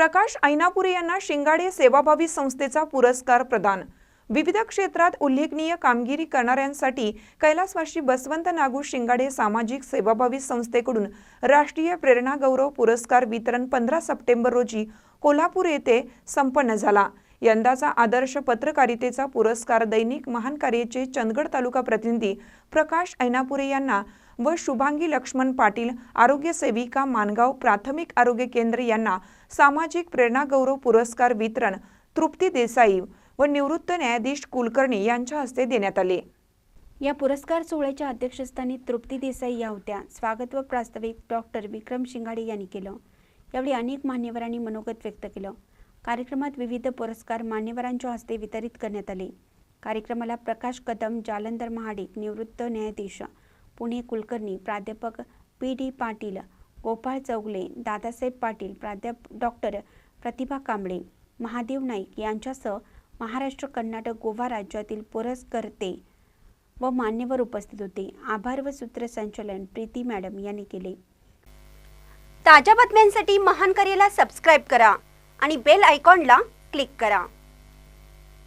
प्रकाश ऐनापुरे यांना शिंगाडे सेवाभावी संस्थेचा पुरस्कार प्रदान. विविध क्षेत्रात उल्लेखनीय कामगिरी करणाऱ्यांसाठी कैलासवाशी बसवंत नागू शिंगाडे सामाजिक सेवाभावी संस्थेकडून राष्ट्रीय प्रेरणा गौरव पुरस्कार वितरण पंधरा सप्टेंबर रोजी कोल्हापूर येथे संपन्न झाला. यंदाचा आदर्श पत्रकारितेचा पुरस्कार दैनिक महान कार्याचे चंदगड तालुका प्रतिनिधी प्रकाश ऐनापुरे यांना व शुभांगी लक्ष्मण पाटील आरोग्य सेविका मानगाव प्राथमिक आरोग्य केंद्र यांना सामाजिक प्रेरणा गौरव पुरस्कार वितरण तृप्ती देसाई व निवृत्त न्यायाधीश कुलकर्णी यांच्या हस्ते देण्यात आले. या पुरस्कार सोहळ्याच्या अध्यक्षस्थानी तृप्ती देसाई या होत्या. स्वागत व प्रास्ताविक डॉक्टर विक्रम शिंगाडे यांनी केलं. यावेळी अनेक मान्यवरांनी मनोगत व्यक्त केलं. कार्यक्रमात विविध पुरस्कार मान्यवरांच्या हस्ते वितरित करण्यात आले. कार्यक्रमाला प्रकाश कदम जालंधर महाडिक निवृत्त न्यायाधीश पुणे कुलकर्णी प्राध्यापक पी डी पाटील गोपाळ चौगले दादासाहेब पाटील प्राध्याप डॉक्टर प्रतिभा कांबळे महादेव नाईक यांच्यासह महाराष्ट्र कर्नाटक गोवा राज्यातील पुरस्कर्ते व मान्यवर उपस्थित होते. आभार व सूत्रसंचालन प्रीती मॅडम यांनी केले. ताज्या बातम्यांसाठी महान करेला सबस्क्राईब करा आणि बेल आयकॉनला क्लिक करा.